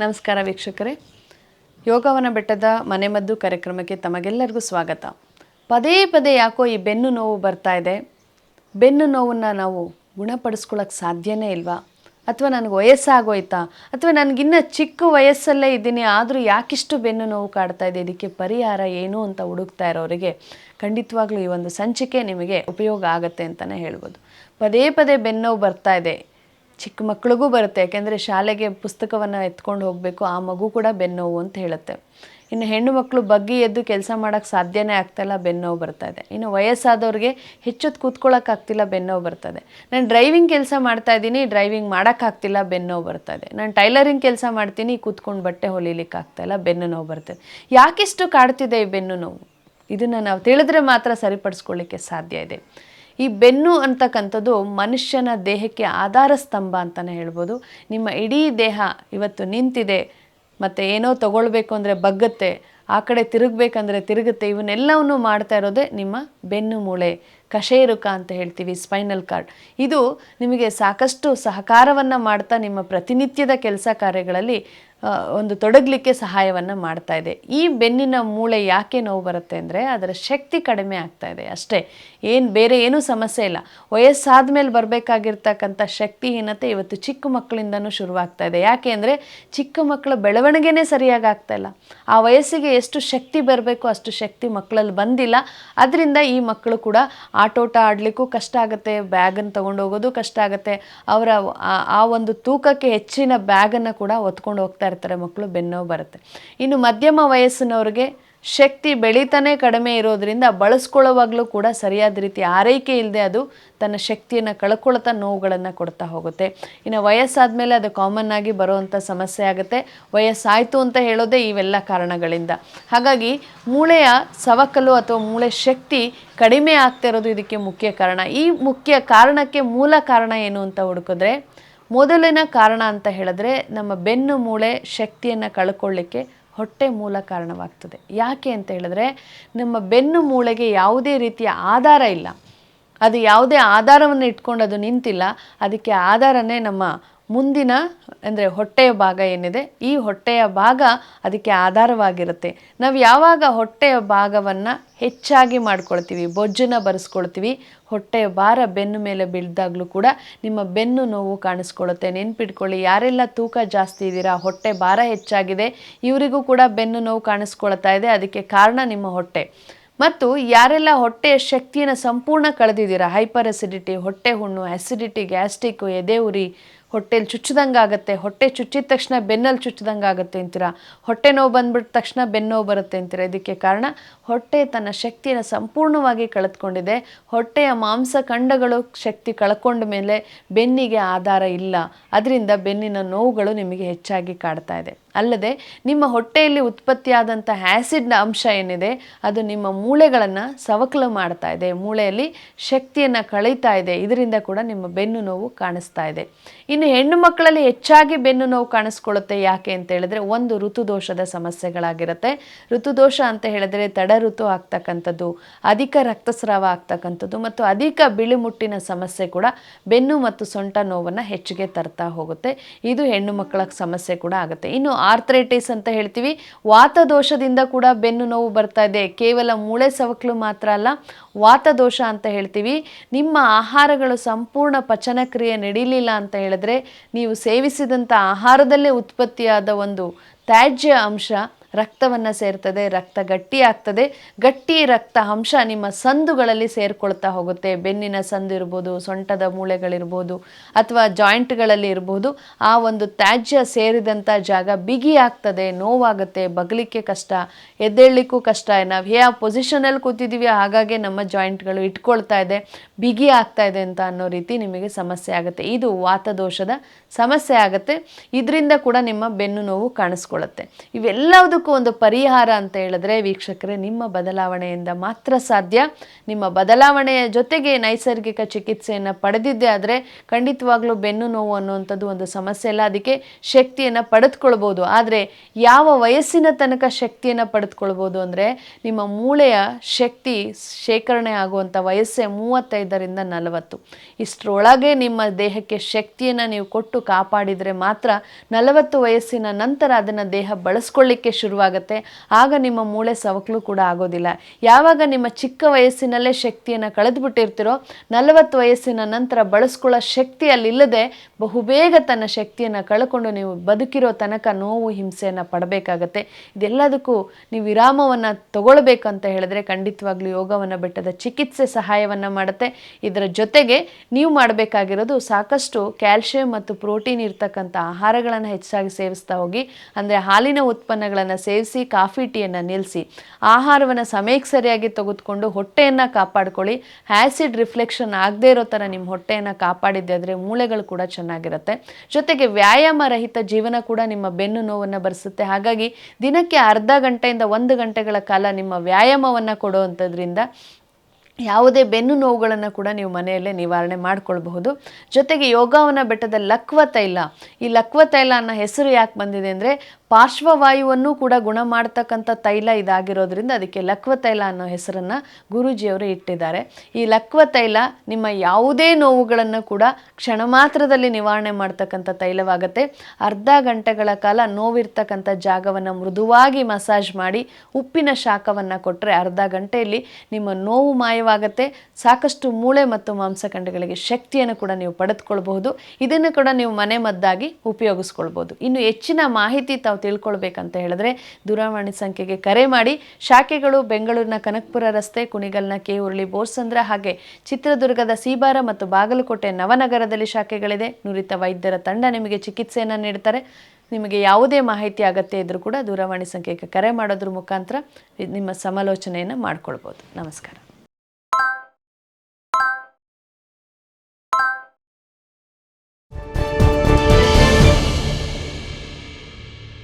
ನಮಸ್ಕಾರ ವೀಕ್ಷಕರೇ. ಯೋಗವನ ಬೆಟ್ಟದ ಮನೆಮದ್ದು ಕಾರ್ಯಕ್ರಮಕ್ಕೆ ತಮಗೆಲ್ಲರಿಗೂ ಸ್ವಾಗತ. ಪದೇ ಪದೇ ಯಾಕೋ ಈ ಬೆನ್ನು ನೋವು ಬರ್ತಾ ಇದೆ. ಬೆನ್ನು ನೋವನ್ನು ನಾವು ಗುಣಪಡಿಸ್ಕೊಳ್ಳೋಕ್ಕೆ ಸಾಧ್ಯನೇ ಇಲ್ವಾ? ಅಥವಾ ನನಗೆ ವಯಸ್ಸಾಗೋಯ್ತಾ? ಅಥವಾ ನನಗಿನ್ನ ಚಿಕ್ಕ ವಯಸ್ಸಲ್ಲೇ ಇದ್ದೀನಿ, ಆದರೂ ಯಾಕಿಷ್ಟು ಬೆನ್ನು ನೋವು ಕಾಡ್ತಾ ಇದೆ? ಇದಕ್ಕೆ ಪರಿಹಾರ ಏನು ಅಂತ ಹುಡುಕ್ತಾ ಇರೋರಿಗೆ ಖಂಡಿತವಾಗ್ಲೂ ಈ ಒಂದು ಸಂಚಿಕೆ ನಿಮಗೆ ಉಪಯೋಗ ಆಗುತ್ತೆ ಅಂತಲೇ ಹೇಳ್ಬೋದು. ಪದೇ ಪದೇ ಬೆನ್ನು ನೋವು ಬರ್ತಾ ಇದೆ. ಚಿಕ್ಕ ಮಕ್ಕಳಿಗೂ ಬರುತ್ತೆ. ಯಾಕೆಂದರೆ ಶಾಲೆಗೆ ಪುಸ್ತಕವನ್ನು ಎತ್ಕೊಂಡು ಹೋಗಬೇಕು, ಆ ಮಗು ಕೂಡ ಬೆನ್ನೋವು ಅಂತ ಹೇಳುತ್ತೆ. ಇನ್ನು ಹೆಣ್ಣು ಮಕ್ಕಳು ಬಗ್ಗಿ ಎದ್ದು ಕೆಲಸ ಮಾಡೋಕ್ಕೆ ಸಾಧ್ಯನೇ ಆಗ್ತಾಯಿಲ್ಲ ಬೆನ್ನೋವು ಬರ್ತಾ ಇದೆ. ಇನ್ನು ವಯಸ್ಸಾದವ್ರಿಗೆ ಹೆಚ್ಚೊತ್ತು ಕೂತ್ಕೊಳ್ಳೋಕ್ಕಾಗ್ತಿಲ್ಲ ಬೆನ್ನೋವು ಬರ್ತದೆ ನಾನು ಡ್ರೈವಿಂಗ್ ಕೆಲಸ ಮಾಡ್ತಾ ಇದ್ದೀನಿ, ಡ್ರೈವಿಂಗ್ ಮಾಡೋಕ್ಕಾಗ್ತಿಲ್ಲ ಬೆನ್ನೋವು ಬರ್ತಾ ಇದೆ. ನಾನು ಟೈಲರಿಂಗ್ ಕೆಲಸ ಮಾಡ್ತೀನಿ, ಕೂತ್ಕೊಂಡು ಬಟ್ಟೆ ಹೊಲಿಲಿಕ್ಕೆ ಆಗ್ತಾಯಿಲ್ಲ ಬೆನ್ನು ನೋವು ಬರ್ತದೆ ಯಾಕಿಷ್ಟು ಕಾಡ್ತಿದೆ ಈ ಬೆನ್ನು ನೋವು? ಇದನ್ನು ನಾವು ತಿಳಿದ್ರೆ ಮಾತ್ರ ಸರಿಪಡಿಸ್ಕೊಳ್ಳಿಕ್ಕೆ ಸಾಧ್ಯ ಇದೆ. ಈ ಬೆನ್ನು ಅಂತಕ್ಕಂಥದ್ದು ಮನುಷ್ಯನ ದೇಹಕ್ಕೆ ಆಧಾರ ಸ್ತಂಭ ಅಂತಲೇ ಹೇಳ್ಬೋದು. ನಿಮ್ಮ ಇಡೀ ದೇಹ ಇವತ್ತು ನಿಂತಿದೆ, ಮತ್ತು ಏನೋ ತಗೊಳ್ಬೇಕು ಅಂದರೆ ಬಗ್ಗತ್ತೆ, ಆ ಕಡೆ ತಿರುಗಬೇಕಂದ್ರೆ ತಿರುಗುತ್ತೆ, ಇವನ್ನೆಲ್ಲವನ್ನು ಮಾಡ್ತಾ ಇರೋದೇ ನಿಮ್ಮ ಬೆನ್ನು ಮೂಳೆ, ಕಶೇರುಕ ಅಂತ ಹೇಳ್ತೀವಿ, ಸ್ಪೈನಲ್ ಕಾರ್ಡ್. ಇದು ನಿಮಗೆ ಸಾಕಷ್ಟು ಸಹಕಾರವನ್ನು ಮಾಡ್ತಾ ನಿಮ್ಮ ಪ್ರತಿನಿತ್ಯದ ಕೆಲಸ ಕಾರ್ಯಗಳಲ್ಲಿ ಒಂದು ತೊಡಗಲಿಕ್ಕೆ ಸಹಾಯವನ್ನು ಮಾಡ್ತಾ ಇದೆ. ಈ ಬೆನ್ನಿನ ಮೂಳೆ ಯಾಕೆ ನೋವು ಬರುತ್ತೆ ಅಂದರೆ ಅದರ ಶಕ್ತಿ ಕಡಿಮೆ ಆಗ್ತಾ ಇದೆ ಅಷ್ಟೇ. ಏನು ಬೇರೆ ಏನೂ ಸಮಸ್ಯೆ ಇಲ್ಲ. ವಯಸ್ಸಾದ ಮೇಲೆ ಬರಬೇಕಾಗಿರ್ತಕ್ಕಂಥ ಶಕ್ತಿಹೀನತೆ ಇವತ್ತು ಚಿಕ್ಕ ಮಕ್ಕಳಿಂದನೂ ಶುರುವಾಗ್ತಾ ಇದೆ. ಯಾಕೆ ಅಂದರೆ ಚಿಕ್ಕ ಮಕ್ಕಳ ಬೆಳವಣಿಗೆನೇ ಸರಿಯಾಗಿ ಆಗ್ತಾ ಇಲ್ಲ. ಆ ವಯಸ್ಸಿಗೆ ಎಷ್ಟು ಶಕ್ತಿ ಬರಬೇಕು ಅಷ್ಟು ಶಕ್ತಿ ಮಕ್ಕಳಲ್ಲಿ ಬಂದಿಲ್ಲ. ಅದರಿಂದ ಈ ಮಕ್ಕಳು ಕೂಡ ಆಟೋಟ ಆಡಲಿಕ್ಕೂ ಕಷ್ಟ ಆಗುತ್ತೆ, ಬ್ಯಾಗನ್ನು ತೊಗೊಂಡು ಹೋಗೋದು ಕಷ್ಟ ಆಗುತ್ತೆ. ಅವರ ಆ- ಒಂದು ತೂಕಕ್ಕೆ ಹೆಚ್ಚಿನ ಬ್ಯಾಗನ್ನು ಕೂಡ ಹೊತ್ಕೊಂಡು ಹೋಗ್ತಾ ಇರ್ತಾರೆ, ಮಕ್ಕಳು ಬೆನ್ನೋವು ಬರುತ್ತೆ. ಇನ್ನು ಮಧ್ಯಮ ವಯಸ್ಸಿನವ್ರಿಗೆ ಶಕ್ತಿ ಬೆಳೀತಾನೆ ಕಡಿಮೆ ಇರೋದರಿಂದ ಬಳಸ್ಕೊಳ್ಳೋವಾಗಲೂ ಕೂಡ ಸರಿಯಾದ ರೀತಿ ಆರೈಕೆ ಇಲ್ಲದೆ ಅದು ತನ್ನ ಶಕ್ತಿಯನ್ನು ಕಳ್ಕೊಳ್ತಾ ನೋವುಗಳನ್ನು ಕೊಡ್ತಾ ಹೋಗುತ್ತೆ. ಇನ್ನು ವಯಸ್ಸಾದ ಮೇಲೆ ಅದು ಕಾಮನ್ ಆಗಿ ಬರುವಂಥ ಸಮಸ್ಯೆ ಆಗುತ್ತೆ. ವಯಸ್ಸಾಯಿತು ಅಂತ ಹೇಳೋದೇ ಇವೆಲ್ಲ ಕಾರಣಗಳಿಂದ. ಹಾಗಾಗಿ ಮೂಳೆಯ ಸವಕಲು ಅಥವಾ ಮೂಳೆ ಶಕ್ತಿ ಕಡಿಮೆ ಆಗ್ತಾ ಇರೋದು ಇದಕ್ಕೆ ಮುಖ್ಯ ಕಾರಣ. ಈ ಮುಖ್ಯ ಕಾರಣಕ್ಕೆ ಮೂಲ ಕಾರಣ ಏನು ಅಂತ ಹುಡುಕಿದ್ರೆ ಮೊದಲಿನ ಕಾರಣ ಅಂತ ಹೇಳಿದ್ರೆ ನಮ್ಮ ಬೆನ್ನು ಮೂಳೆ ಶಕ್ತಿಯನ್ನು ಕಳ್ಕೊಳ್ಳಿಕ್ಕೆ ಹೊಟ್ಟೆ ಮೂಲ ಕಾರಣವಾಗ್ತದೆ. ಯಾಕೆ ಅಂತ ಹೇಳಿದ್ರೆ ನಮ್ಮ ಬೆನ್ನು ಮೂಳೆಗೆ ಯಾವುದೇ ರೀತಿಯ ಆಧಾರ ಇಲ್ಲ. ಅದು ಯಾವುದೇ ಆಧಾರವನ್ನು ಇಟ್ಕೊಂಡು ಅದು ನಿಂತಿಲ್ಲ. ಅದಕ್ಕೆ ಆಧಾರನೇ ನಮ್ಮ ಮುಂದಿನ, ಅಂದರೆ ಹೊಟ್ಟೆಯ ಭಾಗ ಏನಿದೆ, ಈ ಹೊಟ್ಟೆಯ ಭಾಗ ಅದಕ್ಕೆ ಆಧಾರವಾಗಿರುತ್ತೆ. ನಾವು ಯಾವಾಗ ಹೊಟ್ಟೆಯ ಭಾಗವನ್ನು ಹೆಚ್ಚಾಗಿ ಮಾಡ್ಕೊಳ್ತೀವಿ, ಬೊಜ್ಜನ್ನು ಬರೆಸ್ಕೊಳ್ತೀವಿ, ಹೊಟ್ಟೆಯ ಭಾರ ಬೆನ್ನು ಮೇಲೆ ಬೀಳ್ದಾಗಲೂ ಕೂಡ ನಿಮ್ಮ ಬೆನ್ನು ನೋವು ಕಾಣಿಸ್ಕೊಳ್ಳುತ್ತೆ ನೆನ್ಪಿಟ್ಕೊಳ್ಳಿ, ಯಾರೆಲ್ಲ ತೂಕ ಜಾಸ್ತಿ ಇದ್ದೀರಾ, ಹೊಟ್ಟೆ ಭಾರ ಹೆಚ್ಚಾಗಿದೆ, ಇವರಿಗೂ ಕೂಡ ಬೆನ್ನು ನೋವು ಕಾಣಿಸ್ಕೊಳ್ತಾ ಇದೆ, ಅದಕ್ಕೆ ಕಾರಣ ನಿಮ್ಮ ಹೊಟ್ಟೆ. ಮತ್ತು ಯಾರೆಲ್ಲ ಹೊಟ್ಟೆಯ ಶಕ್ತಿಯನ್ನು ಸಂಪೂರ್ಣ ಕಳೆದಿದ್ದೀರಾ, ಹೈಪರ್ ಅಸಿಡಿಟಿ, ಹೊಟ್ಟೆ ಹುಣ್ಣು ಅಸಿಡಿಟಿ ಗ್ಯಾಸ್ಟಿಕ್ಕು ಎದೆ ಉರಿ ಹೊಟ್ಟೆಲಿ ಚುಚ್ಚಿದಂಗೆ ಆಗುತ್ತೆ, ಹೊಟ್ಟೆ ಚುಚ್ಚಿದ ತಕ್ಷಣ ಬೆನ್ನಲ್ಲಿ ಚುಚ್ಚಿದಂಗೆ ಆಗುತ್ತೆ ಅಂತೀರಾ? ಹೊಟ್ಟೆ ನೋವು ಬಂದ್ಬಿಟ್ಟ ತಕ್ಷಣ ಬೆನ್ನೋವು ಬರುತ್ತೆ ಅಂತೀರಾ? ಇದಕ್ಕೆ ಕಾರಣ ಹೊಟ್ಟೆ ತನ್ನ ಶಕ್ತಿಯನ್ನು ಸಂಪೂರ್ಣವಾಗಿ ಕಳೆದುಕೊಂಡಿದೆ. ಹೊಟ್ಟೆಯ ಮಾಂಸಖಂಡಗಳು ಶಕ್ತಿ ಕಳ್ಕೊಂಡ ಮೇಲೆ ಬೆನ್ನಿಗೆ ಆಧಾರ ಇಲ್ಲ. ಅದರಿಂದ ಬೆನ್ನಿನ ನೋವುಗಳು ನಿಮಗೆ ಹೆಚ್ಚಾಗಿ ಕಾಡ್ತಾ ಇದೆ. ಅಲ್ಲದೆ ನಿಮ್ಮ ಹೊಟ್ಟೆಯಲ್ಲಿ ಉತ್ಪತ್ತಿಯಾದಂಥ ಆ್ಯಸಿಡ್ನ ಅಂಶ ಏನಿದೆ, ಅದು ನಿಮ್ಮ ಮೂಳೆಗಳನ್ನು ಸವಕಲು ಮಾಡ್ತಾ ಇದೆ. ಮೂಳೆಯಲ್ಲಿ ಶಕ್ತಿಯನ್ನು ಕಳೀತಾ ಇದೆ. ಇದರಿಂದ ಕೂಡ ನಿಮ್ಮ ಬೆನ್ನು ನೋವು ಕಾಣಿಸ್ತಾ ಇದೆ. ಹೆಣ್ಣು ಮಕ್ಕಳಲ್ಲಿ ಹೆಚ್ಚಾಗಿ ಬೆನ್ನು ನೋವು ಕಾಣಿಸ್ಕೊಳ್ಳುತ್ತೆ ಯಾಕೆ ಅಂತ ಹೇಳಿದ್ರೆ ಒಂದು ಋತುದೋಷದ ಸಮಸ್ಯೆಗಳಾಗಿರುತ್ತೆ. ಋತುದೋಷ ಅಂತ ಹೇಳಿದ್ರೆ ತಡ ಋತು ಆಗ್ತಕ್ಕಂಥದ್ದು, ಅಧಿಕ ರಕ್ತಸ್ರಾವ ಆಗ್ತಕ್ಕಂಥದ್ದು ಮತ್ತು ಅಧಿಕ ಬಿಳಿಮುಟ್ಟಿನ ಸಮಸ್ಯೆ ಕೂಡ ಬೆನ್ನು ಮತ್ತು ಸೊಂಟ ನೋವನ್ನು ಹೆಚ್ಚಿಗೆ ತರ್ತಾ ಹೋಗುತ್ತೆ. ಇದು ಹೆಣ್ಣು ಮಕ್ಕಳ ಸಮಸ್ಯೆ ಕೂಡ ಆಗುತ್ತೆ. ಇನ್ನು ಆರ್ಥ್ರೈಟಿಸ್ ಅಂತ ಹೇಳ್ತೀವಿ. ವಾತದೋಷದಿಂದ ಕೂಡ ಬೆನ್ನು ನೋವು ಬರ್ತಾ ಇದೆ. ಕೇವಲ ಮೂಳೆ ಸವಕಲು ಮಾತ್ರ ಅಲ್ಲ, ವಾತದೋಷ ಅಂತ ಹೇಳ್ತೀವಿ. ನಿಮ್ಮ ಆಹಾರಗಳು ಸಂಪೂರ್ಣ ಪಚನಕ್ರಿಯೆ ನಡೀಲಿಲ್ಲ ಅಂತ ಹೇಳಿದ್ರೆ ನೀವು ಸೇವಿಸಿದಂಥ ಆಹಾರದಲ್ಲೇ ಉತ್ಪತ್ತಿಯಾದ ಒಂದು ತ್ಯಾಜ್ಯ ಅಂಶ ರಕ್ತವನ್ನು ಸೇರ್ತದೆ, ರಕ್ತ ಗಟ್ಟಿ ಆಗ್ತದೆ. ಗಟ್ಟಿ ರಕ್ತ ಅಂಶ ನಿಮ್ಮ ಸಂದುಗಳಲ್ಲಿ ಸೇರ್ಕೊಳ್ತಾ ಹೋಗುತ್ತೆ. ಬೆನ್ನಿನ ಸಂದು ಇರ್ಬೋದು, ಸೊಂಟದ ಮೂಳೆಗಳಿರ್ಬೋದು, ಅಥವಾ ಜಾಯಿಂಟ್ಗಳಲ್ಲಿ ಇರ್ಬೋದು. ಆ ಒಂದು ತ್ಯಾಜ್ಯ ಸೇರಿದಂಥ ಜಾಗ ಬಿಗಿ ಆಗ್ತದೆ, ನೋವಾಗುತ್ತೆ, ಬಗಲಿಕ್ಕೆ ಕಷ್ಟ, ಎದ್ದೇಳಲಿಕ್ಕೂ ಕಷ್ಟ. ನಾವು ಯಾವ ಪೊಸಿಷನಲ್ಲಿ ಕೂತಿದ್ದೀವಿ ಹಾಗಾಗಿ ನಮ್ಮ ಜಾಯಿಂಟ್ಗಳು ಇಟ್ಕೊಳ್ತಾ ಇದೆ, ಬಿಗಿ ಆಗ್ತಾ ಇದೆ ಅಂತ ಅನ್ನೋ ರೀತಿ ನಿಮಗೆ ಸಮಸ್ಯೆ ಆಗುತ್ತೆ. ಇದು ವಾತದೋಷದ ಸಮಸ್ಯೆ ಆಗುತ್ತೆ. ಇದರಿಂದ ಕೂಡ ನಿಮ್ಮ ಬೆನ್ನು ನೋವು ಕಾಣಿಸ್ಕೊಳ್ಳುತ್ತೆ. ಇವೆಲ್ಲದಕ್ಕೂ ಇದೆಲ್ಲದಕ್ಕೂ ಒಂದು ಪರಿಹಾರ ಅಂತ ಹೇಳಿದ್ರೆ ವೀಕ್ಷಕರೇ, ನಿಮ್ಮ ಬದಲಾವಣೆಯಿಂದ ಮಾತ್ರ ಸಾಧ್ಯ. ನಿಮ್ಮ ಬದಲಾವಣೆಯ ಜೊತೆಗೆ ನೈಸರ್ಗಿಕ ಚಿಕಿತ್ಸೆಯನ್ನು ಪಡೆದಿದ್ದೇ ಆದರೆ ಖಂಡಿತವಾಗ್ಲೂ ಬೆನ್ನು ನೋವು ಅನ್ನುವಂಥದ್ದು ಒಂದು ಸಮಸ್ಯೆ ಅಲ್ಲ. ಅದಕ್ಕೆ ಶಕ್ತಿಯನ್ನು ಪಡೆದುಕೊಳ್ಬೋದು. ಆದರೆ ಯಾವ ವಯಸ್ಸಿನ ತನಕ ಶಕ್ತಿಯನ್ನು ಪಡೆದುಕೊಳ್ಬೋದು ಅಂದರೆ ನಿಮ್ಮ ಮೂಳೆಯ ಶಕ್ತಿ ಶೇಖರಣೆ ಆಗುವಂಥ ವಯಸ್ಸೇ ಮೂವತ್ತೈದರಿಂದ ನಲವತ್ತು. ಇಷ್ಟರೊಳಗೆ ನಿಮ್ಮ ದೇಹಕ್ಕೆ ಶಕ್ತಿಯನ್ನು ನೀವು ಕೊಟ್ಟು ಕಾಪಾಡಿದರೆ ಮಾತ್ರ ನಲವತ್ತು ವಯಸ್ಸಿನ ನಂತರ ಅದನ್ನು ದೇಹ ಬಳಸ್ಕೊಳ್ಳಿಕ್ಕೆ ಶುರುವಾಗುತ್ತೆ. ಆಗ ನಿಮ್ಮ ಮೂಳೆ ಸವಕಲು ಕೂಡ ಆಗೋದಿಲ್ಲ. ಯಾವಾಗ ನಿಮ್ಮ ಚಿಕ್ಕ ವಯಸ್ಸಿನಲ್ಲೇ ಶಕ್ತಿಯನ್ನು ಕಳೆದುಬಿಟ್ಟಿರ್ತೀರೋ, ನಲವತ್ತು ವಯಸ್ಸಿನ ನಂತರ ಬಳಸ್ಕೊಳ್ಳೋ ಶಕ್ತಿ ಅಲ್ಲಿಲ್ಲದೆ ಬಹುಬೇಗ ತನ್ನ ಶಕ್ತಿಯನ್ನು ಕಳ್ಕೊಂಡು ನೀವು ಬದುಕಿರೋ ತನಕ ನೋವು, ಹಿಂಸೆಯನ್ನು ಪಡಬೇಕಾಗತ್ತೆ. ಇದೆಲ್ಲದಕ್ಕೂ ನೀವು ವಿರಾಮವನ್ನು ತಗೊಳ್ಬೇಕಂತ ಹೇಳಿದ್ರೆ ಖಂಡಿತವಾಗ್ಲೂ ಯೋಗವನ್ನು ಬೆಟ್ಟದ ಚಿಕಿತ್ಸೆ ಸಹಾಯವನ್ನು ಮಾಡುತ್ತೆ. ಇದರ ಜೊತೆಗೆ ನೀವು ಮಾಡಬೇಕಾಗಿರೋದು ಸಾಕಷ್ಟು ಕ್ಯಾಲ್ಶಿಯಂ ಮತ್ತು ಪ್ರೋಟೀನ್ ಇರ್ತಕ್ಕಂಥ ಆಹಾರಗಳನ್ನು ಹೆಚ್ಚಾಗಿ ಸೇವಿಸ್ತಾ ಹೋಗಿ. ಅಂದರೆ ಹಾಲಿನ ಉತ್ಪನ್ನಗಳನ್ನು ಸೇವಿಸಿ, ಕಾಫಿ ಟೀಯನ್ನು ನಿಲ್ಲಿಸಿ ಆಹಾರವನ್ನು ಸಮಯಕ್ಕೆ ಸರಿಯಾಗಿ ತೆಗೆದುಕೊಂಡು ಹೊಟ್ಟೆಯನ್ನು ಕಾಪಾಡ್ಕೊಳ್ಳಿ. ಆ್ಯಸಿಡ್ ರಿಫ್ಲೆಕ್ಷನ್ ಆಗದೇ ಇರೋ ಥರ ನಿಮ್ಮ ಹೊಟ್ಟೆಯನ್ನು ಕಾಪಾಡಿದ್ದೆ ಮೂಳೆಗಳು ಕೂಡ ಚೆನ್ನಾಗಿರುತ್ತೆ. ಜೊತೆಗೆ ವ್ಯಾಯಾಮ ರಹಿತ ಜೀವನ ಕೂಡ ನಿಮ್ಮ ಬೆನ್ನು ನೋವನ್ನು ಬರೆಸುತ್ತೆ. ಹಾಗಾಗಿ ದಿನಕ್ಕೆ ಅರ್ಧ ಗಂಟೆಯಿಂದ ಒಂದು ಗಂಟೆಗಳ ಕಾಲ ನಿಮ್ಮ ವ್ಯಾಯಾಮವನ್ನು ಕೊಡುವಂಥದ್ರಿಂದ ಯಾವುದೇ ಬೆನ್ನು ನೋವುಗಳನ್ನು ಕೂಡ ನೀವು ಮನೆಯಲ್ಲೇ ನಿವಾರಣೆ ಮಾಡ್ಕೊಳ್ಬಹುದು. ಜೊತೆಗೆ ಯೋಗವನ್ನು ಬೆಟ್ಟದ ಲಕ್ವ ತೈಲ ಈ ಲಕ್ವ ತೈಲ ಅನ್ನೋ ಹೆಸರು ಯಾಕೆ ಬಂದಿದೆ ಅಂದರೆ ಪಾರ್ಶ್ವವಾಯುವನ್ನು ಕೂಡ ಗುಣ ಮಾಡ್ತಕ್ಕಂಥ ತೈಲ ಇದಾಗಿರೋದ್ರಿಂದ ಅದಕ್ಕೆ ಲಕ್ವ ತೈಲ ಅನ್ನೋ ಹೆಸರನ್ನು ಗುರೂಜಿಯವರು ಇಟ್ಟಿದ್ದಾರೆ. ಈ ಲಕ್ವ ತೈಲ ನಿಮ್ಮ ಯಾವುದೇ ನೋವುಗಳನ್ನು ಕೂಡ ಕ್ಷಣ ಮಾತ್ರದಲ್ಲಿ ನಿವಾರಣೆ ಮಾಡ್ತಕ್ಕಂಥ ತೈಲವಾಗುತ್ತೆ. ಅರ್ಧ ಗಂಟೆಗಳ ಕಾಲ ನೋವಿರ್ತಕ್ಕಂಥ ಜಾಗವನ್ನು ಮೃದುವಾಗಿ ಮಸಾಜ್ ಮಾಡಿ ಉಪ್ಪಿನ ಶಾಖವನ್ನು ಕೊಟ್ಟರೆ ಅರ್ಧ ಗಂಟೆಯಲ್ಲಿ ನಿಮ್ಮ ನೋವು ಮಾಯವಾಗುತ್ತೆ. ಸಾಕಷ್ಟು ಮೂಳೆ ಮತ್ತು ಮಾಂಸಖಂಡಗಳಿಗೆ ಶಕ್ತಿಯನ್ನು ಕೂಡ ನೀವು ಪಡೆದುಕೊಳ್ಬಹುದು. ಇದನ್ನು ಕೂಡ ನೀವು ಮನೆ ಮದ್ದಾಗಿ ಉಪಯೋಗಿಸ್ಕೊಳ್ಬೋದು ಇನ್ನು ಹೆಚ್ಚಿನ ಮಾಹಿತಿ ತಾವು ತಿಳ್ಕೊಳ್ಬೇಕಂತ ಹೇಳಿದ್ರೆ ದೂರವಾಣಿ ಸಂಖ್ಯೆಗೆ ಕರೆ ಮಾಡಿ ಶಾಖೆಗಳು ಬೆಂಗಳೂರಿನ ಕನಕಪುರ ರಸ್ತೆ, ಕುಣಿಗಲ್ನ ಕೆ ಉರುಳಿ, ಬೋರ್ಸಂದ್ರ ಹಾಗೆ ಚಿತ್ರದುರ್ಗದ ಸೀಬಾರ ಮತ್ತು ಬಾಗಲಕೋಟೆ ನವನಗರದಲ್ಲಿ ಶಾಖೆಗಳಿದೆ. ನುರಿತ ವೈದ್ಯರ ತಂಡ ನಿಮಗೆ ಚಿಕಿತ್ಸೆಯನ್ನು ನೀಡ್ತಾರೆ. ನಿಮಗೆ ಯಾವುದೇ ಮಾಹಿತಿ ಅಗತ್ಯ ಇದ್ದರೂ ಕೂಡ ದೂರವಾಣಿ ಸಂಖ್ಯೆಗೆ ಕರೆ ಮಾಡೋದ್ರ ಮುಖಾಂತರ ನಿಮ್ಮ ಸಮಾಲೋಚನೆಯನ್ನು ಮಾಡ್ಕೊಳ್ಬೋದು. ನಮಸ್ಕಾರ.